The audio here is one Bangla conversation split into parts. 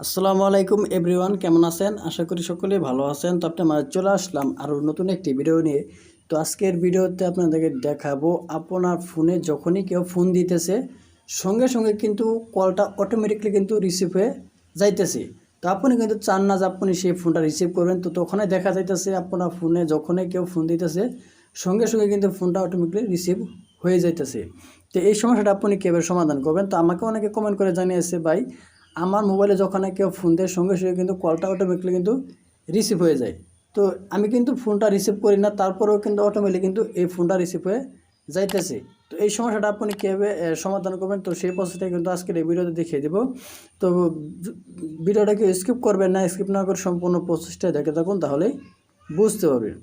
আসসালামু আলাইকুম এভরিওয়ান, কেমন আছেন? আশা করি সকলেই ভালো আছেন। তো আপনার মাঝে চলে আসলাম আরও নতুন একটি ভিডিও নিয়ে। তো আজকের ভিডিওতে আপনাদেরকে দেখাবো, আপনার ফোনে যখনই কেউ ফোন দিতেছে, সঙ্গে সঙ্গে কিন্তু কলটা অটোমেটিকলি কিন্তু রিসিভ হয়ে যাইতেছে। তো আপনি কিন্তু চান না যে আপনি সেই ফোনটা রিসিভ করবেন। তো তখনই দেখা যাইতেছে, আপনার ফোনে যখনই কেউ ফোন দিতেছে, সঙ্গে সঙ্গে কিন্তু ফোনটা অটোমেটিকলি রিসিভ হয়ে যাইতেছে। তো এই সমস্যাটা আপনি কীভাবে সমাধান করবেন? তো আমাকে অনেকে কমেন্ট করে জানিয়েছে, ভাই আমার মোবাইলে যখন কেউ ফোন দেয়, সঙ্গে সঙ্গে কিন্তু কলটা অটোমেটিকলি কিন্তু রিসিভ হয়ে যায়। তো আমি কিন্তু ফোনটা রিসিভ করি না, তারপরেও কিন্তু অটোমেটিক কিন্তু এই ফোনটা রিসিভ হয়ে যাইতেছে। তো এই সমস্যাটা আপনি কীভাবে সমাধান করবেন? তো সেই প্রসেসটা কিন্তু আজকের এই ভিডিওতে দেখিয়ে দেবো। তো ভিডিওটাকে স্কিপ করবেন না স্কিপ না করে সম্পূর্ণ প্রসেসটা দেখে থাকুন, তাহলেই বুঝতে পারবেন।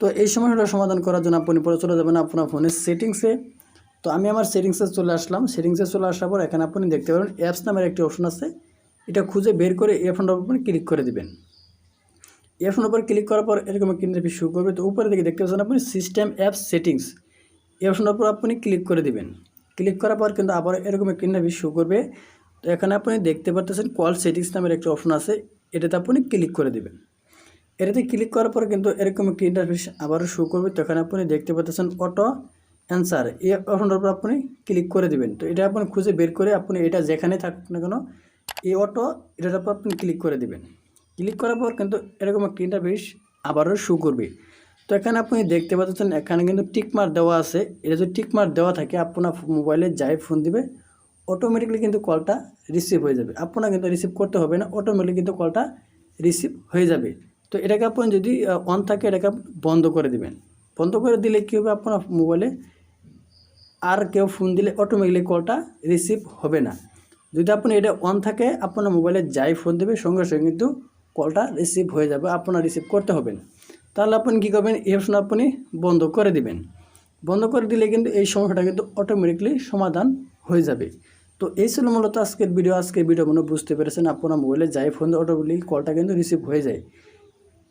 তো এই সমস্যাটা সমাধান করার জন্য আপনি পরে চলে যাবেন আপনার ফোনের সেটিংসে তো আমি আমার সেটিংসে চলে আসলাম। সেটিংসে চলে আসার পর এখানে আপনি দেখতে পারেন অ্যাপস নামের একটি অপশন আছে। এটা খুঁজে বের করে অপশনটার উপর ক্লিক করে দেবেন। অপশনের উপর ক্লিক করার পর এরকম একটি ইন্টারভিউ শুরু করবে। তো উপরে দিকে দেখতে পাচ্ছেন আপনি সিস্টেম অ্যাপস সেটিংস এই অপশনের উপর আপনি ক্লিক করে দিবেন। ক্লিক করার পর কিন্তু আবার এরকম একটি ইন্টারভিউ শুরু করবে। তো এখানে আপনি দেখতে পাচ্ছেন কল সেটিংস নামের একটি অপশন আছে। এটাতে আপনি ক্লিক করে দেবেন। এটাতে ক্লিক করার পর কিন্তু এরকম একটি ইন্টারফেস আবারও শো করবে। তো এখানে আপনি দেখতে পাচ্ছেন অটো অ্যান্সার এই অপশনটার উপর আপনি ক্লিক করে দিবেন। তো এটা আপনি খুঁজে বের করে আপনি এটা যেখানে থাকুক না কেন, এই অটো এটার উপর আপনি ক্লিক করে দেবেন। ক্লিক করার পর কিন্তু এরকম একটি ইন্টারফেস আবারও শো করবে। তো এখানে আপনি দেখতে পাচ্ছেন, এখানে কিন্তু টিকমার দেওয়া আছে। এটা যদি টিকমার দেওয়া থাকে, আপনার মোবাইলে যাই ফোন দিবে অটোমেটিকলি কিন্তু কলটা রিসিভ হয়ে যাবে। আপনার কিন্তু রিসিভ করতে হবে না অটোমেটিক কিন্তু কলটা রিসিভ হয়ে যাবে। তো এটাকে আপনি যদি অন থাকে, এটাকে বন্ধ করে দিবেন। বন্ধ করে দিলে কী হবে? আপনার মোবাইলে আর কেউ ফোন দিলে অটোমেটিকলি কলটা রিসিভ হবে না। যদি আপনি এটা অন থাকে, আপনার মোবাইলে যাই ফোন দেবে, সঙ্গে সঙ্গে কিন্তু কলটা রিসিভ হয়ে যাবে, আপনার রিসিভ করতে হবে না। তাহলে আপনি কী করবেন? অপশন আপনি বন্ধ করে দিবেন। বন্ধ করে দিলে কিন্তু এই সমস্যাটা কিন্তু অটোমেটিকলি সমাধান হয়ে যাবে। তো এই ছিল মূলত আজকের ভিডিও আজকের ভিডিও মনে বুঝতে পেরেছেন, আপনার মোবাইলে যাই ফোন অটোমেটিক কলটা কিন্তু রিসিভ হয়ে যায়।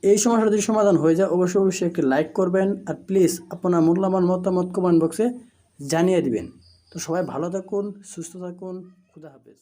এই সমস্যাটা যদি সমাধান হয়ে যায়, অবশ্যই অবশ্যই একটি লাইক করবেন। আর প্লিজ আপনার মূল্যবান মতামত কমেন্ট বক্সে জানিয়ে দিবেন। তো সবাই ভালো থাকুন সুস্থ থাকুন খুদা হাফেজ।